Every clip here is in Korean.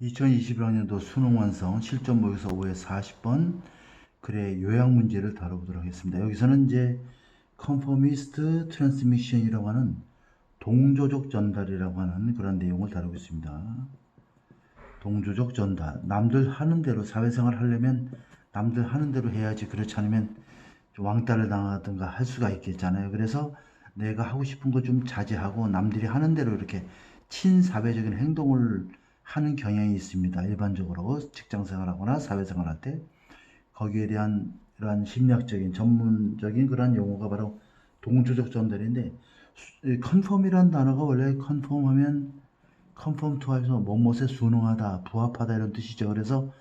2021학년도 수능 완성 실전 모의고사 5회 40번 글의 요약 문제를 다뤄보도록 하겠습니다. 여기서는 이제 conformist transmission이라고 하는 동조적 전달이라고 하는 그런 내용을 다루고 있습니다. 동조적 전달. 남들 하는 대로 사회생활 하려면 남들 하는 대로 해야지 그렇지 않으면 좀 왕따를 당하든가 할 수가 있겠잖아요. 그래서 내가 하고 싶은 거 좀 자제하고 남들이 하는 대로 이렇게 친사회적인 행동을 하는 경향이 있습니다. 일반적으로 직장 생활하거나 사회생활 할 때 거기에 대한 이러한 심리학적인 전문적인 그런 용어가 바로 동조적 전달인데 컨펌이라는 단어가 원래 컨펌하면 컨펌 투하에서 뭐뭇에 순응하다, 부합하다 이런 뜻이죠. 그래서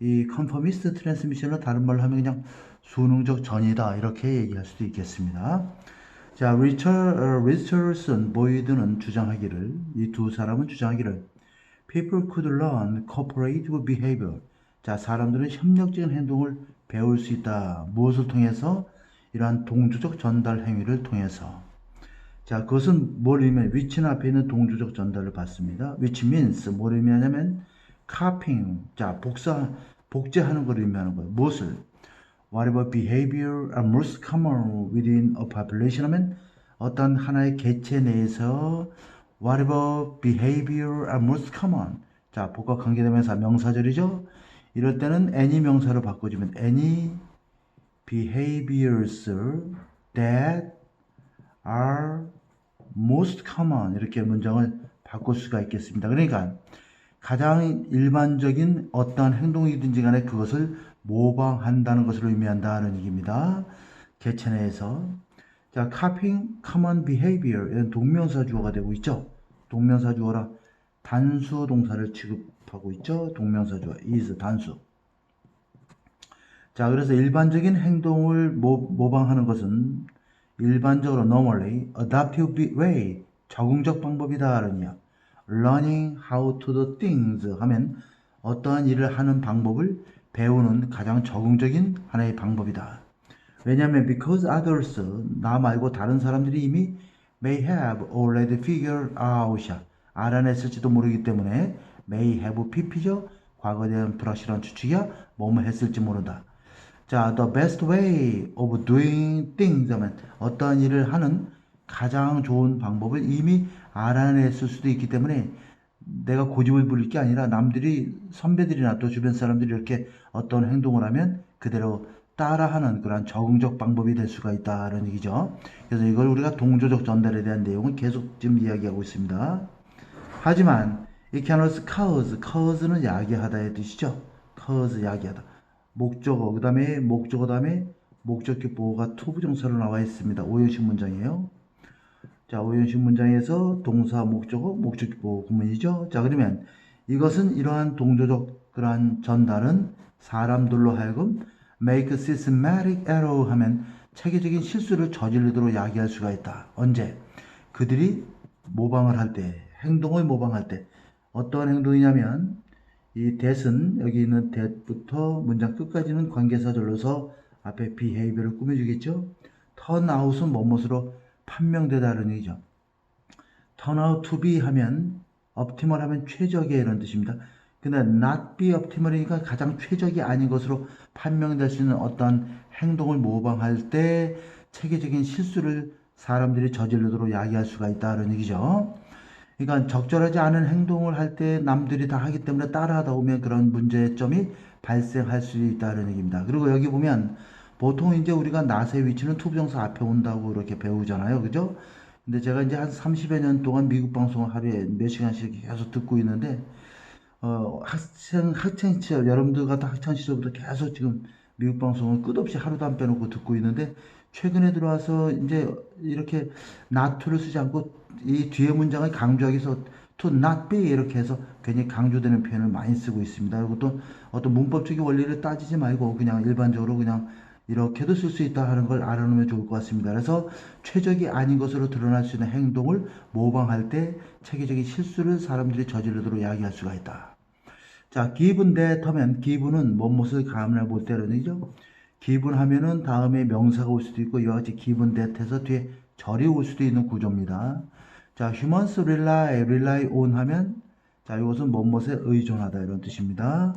이 컨펌이스트 트랜스미션을 다른 말로 하면 그냥 순응적 전이다 이렇게 얘기할 수도 있겠습니다. 자, 리처, 어, 리처슨 보이드는 주장하기를 이 두 사람은 주장하기를 People could learn cooperative behavior. 자, 사람들은 협력적인 행동을 배울 수 있다. 무엇을 통해서? 이러한 동조적 전달 행위를 통해서. 자, 그것은 뭘 의미하냐면, 위치는 앞에 있는 동조적 전달을 받습니다. which means, 뭘 의미하냐면, copying. 자, 복사, 복제하는 걸 의미하는 거예요. 무엇을? Whatever behavior are most common within a population 하면, 어떤 하나의 개체 내에서 whatever behavior are most common. 자, 복과 관계대명사 명사절이죠. 이럴 때는 any 명사로 바꿔주면 any behaviors that are most common 이렇게 문장을 바꿀 수가 있겠습니다. 그러니까 가장 일반적인 어떠한 행동이든지 간에 그것을 모방한다는 것을 의미한다는 얘기입니다. 개체 내에서 자, copying common behavior 이런 동명사 주어가 되고 있죠. 동명사 주어라 단수 동사를 취급하고 있죠. 동명사 주어 is 단수. 자, 그래서 일반적인 행동을 모, 모방하는 것은 일반적으로 normally adaptive way 적응적 방법이다 라는 learning how to do things 하면 어떠한 일을 하는 방법을 배우는 가장 적응적인 하나의 방법이다. 왜냐하면 because others 나 말고 다른 사람들이 이미 may have already figured out 알아냈을지도 모르기 때문에 may have pp죠. 과거에 대한 불확실한 추측이야 뭐뭐 했을지 모른다. 자, the best way of doing things 하면 어떠한 일을 하는 가장 좋은 방법을 이미 알아냈을 수도 있기 때문에 내가 고집을 부릴 게 아니라 남들이 선배들이나 또 주변 사람들이 이렇게 어떤 행동을 하면 그대로 따라하는 그런 적응적 방법이 될 수가 있다는 얘기죠. 그래서 이걸 우리가 동조적 전달에 대한 내용은 계속 지금 이야기하고 있습니다. 하지만 이 cannot cause, cause는 야기하다의 뜻이죠. cause 야기하다. 목적어 그 다음에 목적어 다음에 목적격 보호가 투부정사로 나와 있습니다. 오형식 문장이에요. 자, 오형식 문장에서 동사 목적어 목적격 보호 구문이죠. 자, 그러면 이것은 이러한 동조적 그러한 전달은 사람들로 하여금 make systematic error 하면 체계적인 실수를 저지르도록 야기할 수가 있다. 언제? 그들이 모방을 할 때, 행동을 모방할 때 어떠한 행동이냐면 이 that은 여기 있는 that부터 문장 끝까지는 관계사절로서 앞에 behavior를 꾸며주겠죠. turn out은 뭐뭇으로 판명되다는 얘기죠. turn out to be 하면 optimal 하면 최적의 이런 뜻입니다. 근데 not be optimal이니까 가장 최적이 아닌 것으로 판명될 수 있는 어떤 행동을 모방할 때 체계적인 실수를 사람들이 저지르도록 야기할 수가 있다는 얘기죠. 그러니까 적절하지 않은 행동을 할 때 남들이 다 하기 때문에 따라하다 보면 그런 문제점이 발생할 수 있다는 얘기입니다. 그리고 여기 보면 보통 이제 우리가 낫의 위치는 투부정사 앞에 온다고 이렇게 배우잖아요. 그죠? 근데 제가 이제 한 30여 년 동안 미국 방송을 하루에 몇 시간씩 계속 듣고 있는데 어, 학생, 학창 시절, 여러분들 같은 학창 시절부터 계속 지금 미국 방송을 끝없이 하루도 안 빼놓고 듣고 있는데, 최근에 들어와서 이제 이렇게 to를 쓰지 않고 이 뒤에 문장을 강조하기 위해서 to not be 이렇게 해서 괜히 강조되는 표현을 많이 쓰고 있습니다. 그리고 또 어떤 문법적인 원리를 따지지 말고 그냥 일반적으로 그냥 이렇게도 쓸 수 있다 하는 걸 알아놓으면 좋을 것 같습니다. 그래서 최적이 아닌 것으로 드러날 수 있는 행동을 모방할 때 체계적인 실수를 사람들이 저지르도록 이야기할 수가 있다. 자, 기분 that 하면 기분은 무엇을 감을 볼 때라는 얘기죠. 기분 하면은 다음에 명사가 올 수도 있고 이와 같이 기분 that 해서 뒤에 절이 올 수도 있는 구조입니다. 자, humans rely, rely on 하면 자, 이것은 뭐뭇에 의존하다 이런 뜻입니다.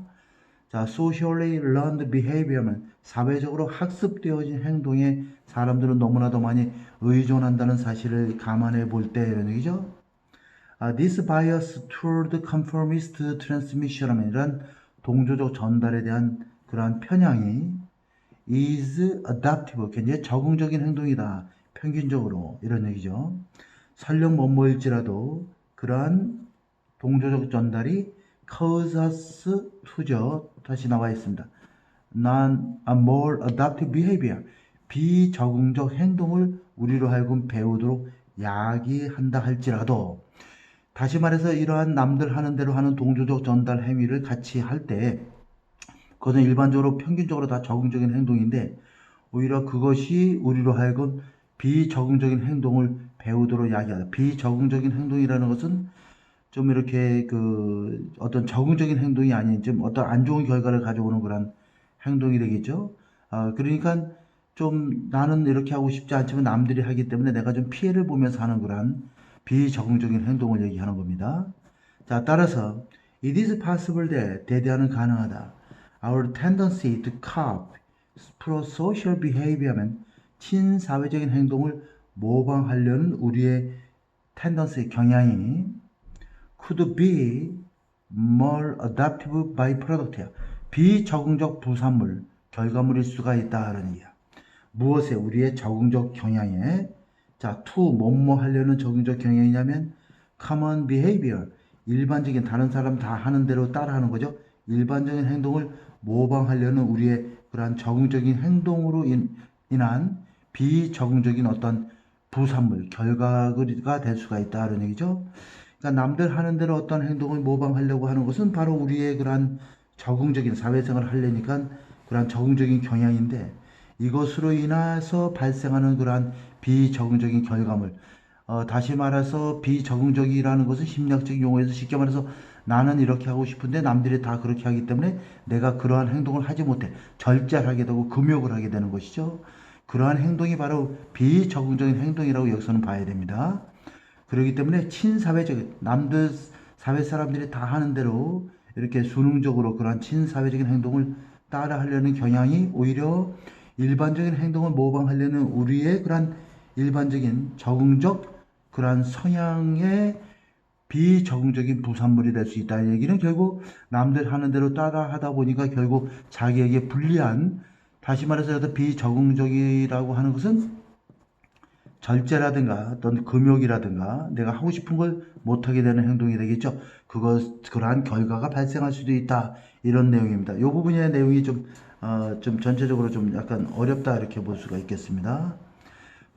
자, socially learned behavior는 사회적으로 학습되어진 행동에 사람들은 너무나도 많이 의존한다는 사실을 감안해 볼 때 이런 얘기죠. 아, this bias toward conformist transmission 이란 동조적 전달에 대한 그러한 편향이 is adaptive, 굉장히 적응적인 행동이다. 평균적으로 이런 얘기죠. 설령 뭐뭐일지라도 그러한 동조적 전달이 cause us to죠. 다시 나와 있습니다. non a more adaptive behavior 비적응적 행동을 우리로 하여금 배우도록 야기한다 할지라도 다시 말해서 이러한 남들 하는 대로 하는 동조적 전달 행위를 같이 할 때 그것은 일반적으로 평균적으로 다 적응적인 행동인데 오히려 그것이 우리로 하여금 비적응적인 행동을 배우도록 야기하다. 비적응적인 행동이라는 것은 좀 이렇게 그 어떤 적응적인 행동이 아닌 좀 어떤 안 좋은 결과를 가져오는 그런 행동이 되겠죠. 아, 그러니까 좀 나는 이렇게 하고 싶지 않지만 남들이 하기 때문에 내가 좀 피해를 보면서 하는 그런 비적응적인 행동을 얘기하는 겁니다. 자, 따라서 it is possible that 대대화는 가능하다. Our tendency to copy pro-social behavior면 친사회적인 행동을 모방하려는 우리의 tendency 경향이 could be more adaptive byproduct야. 비적응적 부산물, 결과물일 수가 있다는 얘기야. 무엇에 우리의 적응적 경향에 자, to 뭐뭐 하려는 적응적 경향이냐면 common behavior 일반적인 다른 사람 다 하는 대로 따라하는 거죠. 일반적인 행동을 모방하려는 우리의 그러한 적응적인 행동으로 인, 인한 비적응적인 어떤 부산물, 결과가 될 수가 있다는 얘기죠. 그러니까 남들 하는 대로 어떤 행동을 모방하려고 하는 것은 바로 우리의 그러한 적응적인 사회생활을 하려니까 그러한 적응적인 경향인데 이것으로 인해서 발생하는 그러한 비적응적인 결과물. 어, 다시 말해서 비적응적이라는 것은 심리학적 용어에서 쉽게 말해서 나는 이렇게 하고 싶은데 남들이 다 그렇게 하기 때문에 내가 그러한 행동을 하지 못해 절제를 하게 되고 금욕을 하게 되는 것이죠. 그러한 행동이 바로 비적응적인 행동이라고 여기서는 봐야 됩니다. 그렇기 때문에 친사회적 남들 사회 사람들이 다 하는 대로 이렇게 수능적으로 그러한 친사회적인 행동을 따라 하려는 경향이 오히려 일반적인 행동을 모방하려는 우리의 그러한 일반적인 적응적 그러한 성향의 비적응적인 부산물이 될 수 있다는 얘기는 결국 남들 하는 대로 따라 하다 보니까 결국 자기에게 불리한 다시 말해서 비적응적이라고 하는 것은 절제라든가 어떤 금욕이라든가 내가 하고 싶은 걸 못하게 되는 행동이 되겠죠. 그것 그러한 결과가 발생할 수도 있다 이런 내용입니다. 이 부분의 내용이 좀, 어, 좀 전체적으로 좀 약간 어렵다 이렇게 볼 수가 있겠습니다.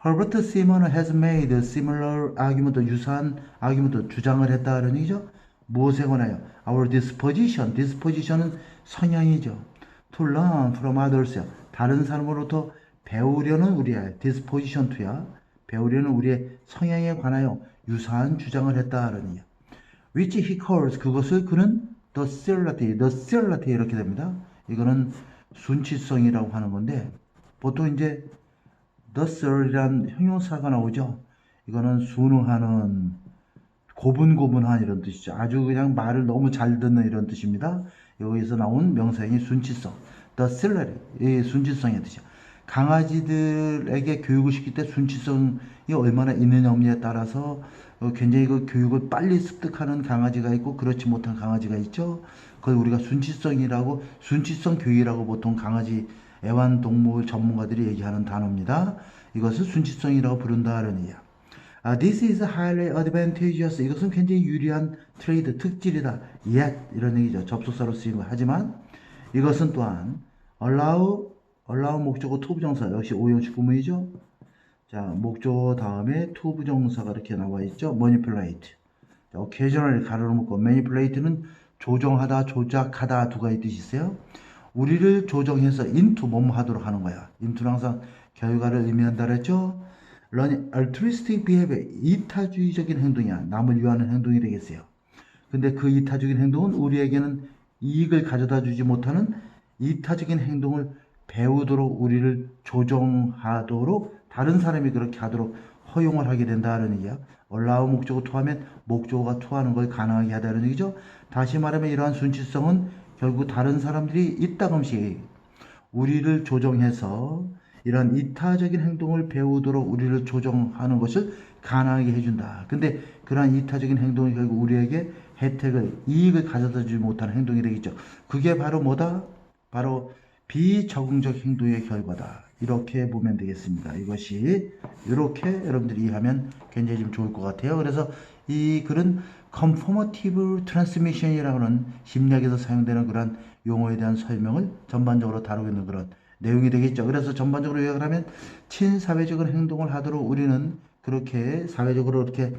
Herbert Simon has made similar argument, 유사한 argument 주장을 했다는 얘기죠. 무엇에 관하여? Our disposition, disposition은 성향이죠. To learn from others, 다른 사람으로부터 배우려는 우리의 disposition to야. 배우려는 우리의 성향에 관하여 유사한 주장을 했다는 얘기야. Which he calls, 그것을 그는 docility, docility 이렇게 됩니다. 이거는 순치성이라고 하는 건데 보통 이제 docil이란 형용사가 나오죠. 이거는 순응하는 고분고분한 이런 뜻이죠. 아주 그냥 말을 너무 잘 듣는 이런 뜻입니다. 여기서 나온 명사형이 순치성, docility, 이 순치성의 뜻이죠. 강아지들에게 교육을 시킬 때 순치성이 얼마나 있느냐 없느냐에 따라서 어, 굉장히 그 교육을 빨리 습득하는 강아지가 있고 그렇지 못한 강아지가 있죠. 그걸 우리가 순치성이라고 순치성 교육이라고 보통 강아지 애완동물 전문가들이 얘기하는 단어입니다. 이것을 순치성이라고 부른다는 이야. 아, this is highly advantageous. 이것은 굉장히 유리한 트레이드 특질이다. yet 이런 얘기죠. 접속사로 쓰인 거. 하지만 이것은 또한 allow allow 목적어 to 부정사 역시 오형식 구문이죠. 자, 목적어 다음에 to 부정사가 이렇게 나와 있죠. manipulate. 자, occasionally 가로로 묶고 manipulate는 조정하다, 조작하다 두 가지 뜻이 있어요. 우리를 조정해서 into 뭐뭐 하도록 하는 거야. into는 항상 결과를 의미한다 그랬죠. learning altruistic behavior 이타주의적인 행동이야. 남을 위하는 행동이 되겠어요. 근데 그 이타적인 행동은 우리에게는 이익을 가져다 주지 못하는 이타적인 행동을 배우도록 우리를 조정하도록 다른 사람이 그렇게 하도록 허용을 하게 된다는 얘기야. allow 목적어 토하면 목적어가 토하는 걸 가능하게 하다는 얘기죠. 다시 말하면 이러한 순치성은 결국 다른 사람들이 이따금씩 우리를 조정해서 이러한 이타적인 행동을 배우도록 우리를 조정하는 것을 가능하게 해준다. 근데 그러한 이타적인 행동이 결국 우리에게 혜택을, 이익을 가져다 주지 못하는 행동이 되겠죠. 그게 바로 뭐다? 바로 비적응적 행동의 결과다. 이렇게 보면 되겠습니다. 이것이 이렇게 여러분들이 이해하면 굉장히 좀 좋을 것 같아요. 그래서 이 글은 conformative transmission이라고 하는 심리학에서 사용되는 그런 용어에 대한 설명을 전반적으로 다루고 있는 그런 내용이 되겠죠. 그래서 전반적으로 요약을 하면 친사회적인 행동을 하도록 우리는 그렇게 사회적으로 이렇게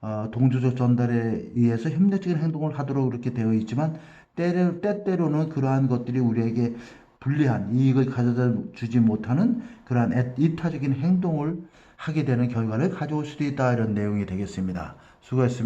어, 동조적 전달에 의해서 협력적인 행동을 하도록 그렇게 되어 있지만 때로, 때때로는 그러한 것들이 우리에게 불리한 이익을 가져다 주지 못하는 그러한 애- 이타적인 행동을 하게 되는 결과를 가져올 수도 있다 이런 내용이 되겠습니다. 수고했습니다.